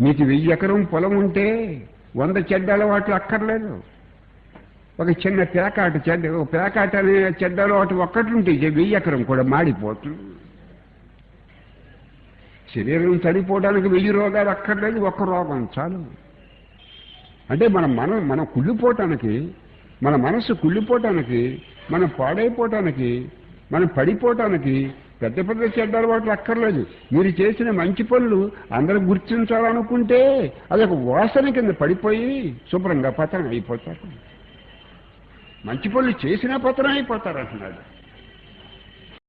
మీకు వెయ్యి ఎకరం పొలం ఉంటే వంద చెడ్డ అలవాట్లు అక్కర్లేదు. ఒక చిన్న పేకాట చెడ్డ ఒక పేకాట అనే చెడ్డ అలవాటు ఒక్కటి వెయ్యి ఎకరం కూడా మాడిపోతుంది. శరీరం చనిపోవడానికి వెయ్యి రోగాలు అక్కర్లేదు ఒక్క రోగం చాలు. అంటే మన మనం మనం కుళ్ళిపోవటానికి మన మనసు కుళ్ళిపోవటానికి మనం పాడైపోవటానికి మనం పడిపోవటానికి పెద్ద పెద్ద చెడ్డ అలవాట్లు అక్కర్లేదు. మీరు చేసిన మంచి పనులు అందరూ గుర్తించాలనుకుంటే అది ఒక వాసన కింద పడిపోయి శుభ్రంగా పతనం అయిపోతారు. మంచి పనులు చేసినా పతనం అయిపోతారు అంటున్నాడు.